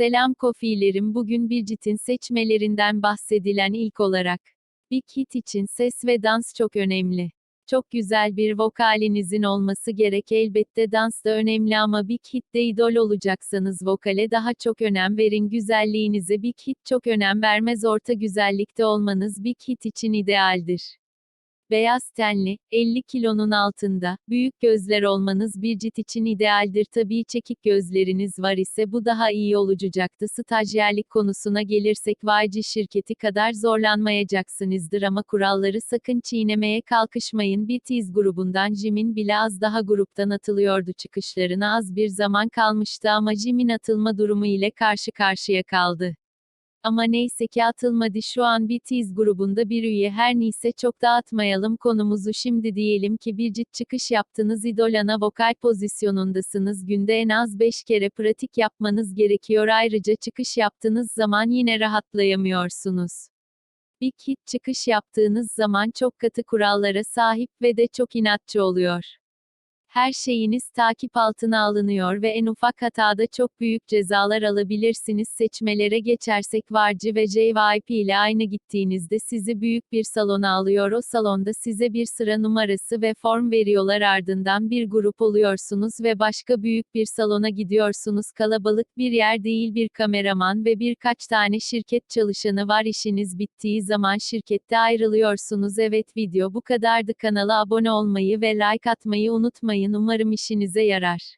Selam kofilerim bugün Birgit'in seçmelerinden bahsedilen ilk olarak. Big Hit için ses ve dans çok önemli. Çok güzel bir vokalinizin olması gerek elbette dans da önemli ama Big Hit'te idol olacaksanız vokale daha çok önem verin güzelliğinize Big Hit çok önem vermez orta güzellikte olmanız Big Hit için idealdir. Beyaz tenli, 50 kilonun altında, büyük gözler olmanız bir cit için idealdir. Tabii çekik gözleriniz var ise bu daha iyi olacaktı. Stajyerlik konusuna gelirsek YG şirketi kadar zorlanmayacaksınızdır ama kuralları sakın çiğnemeye kalkışmayın. BTS grubundan Jimin bile az daha gruptan atılıyordu çıkışlarına az bir zaman kalmıştı ama Jimin atılma durumu ile karşı karşıya kaldı. Ama neyse ki atılmadı. Şu an BTS grubunda bir üye. Her neyse çok dağıtmayalım konumuzu. Şimdi diyelim ki bir cid çıkış yaptınız. İdol ana vokal pozisyonundasınız. Günde en az 5 kere pratik yapmanız gerekiyor. Ayrıca çıkış yaptığınız zaman yine rahatlayamıyorsunuz. Big hit çıkış yaptığınız zaman çok katı kurallara sahip ve de çok inatçı oluyor. Her şeyiniz takip altına alınıyor ve en ufak hatada çok büyük cezalar alabilirsiniz. Seçmelere geçersek Varcı ve JYP ile aynı gittiğinizde sizi büyük bir salona alıyor. O salonda size bir sıra numarası ve form veriyorlar ardından bir grup oluyorsunuz ve başka büyük bir salona gidiyorsunuz. Kalabalık bir yer değil bir kameraman ve birkaç tane şirket çalışanı var. İşiniz bittiği zaman şirkette ayrılıyorsunuz. Evet video bu kadardı. Kanala abone olmayı ve like atmayı unutmayın. Umarım işinize yarar.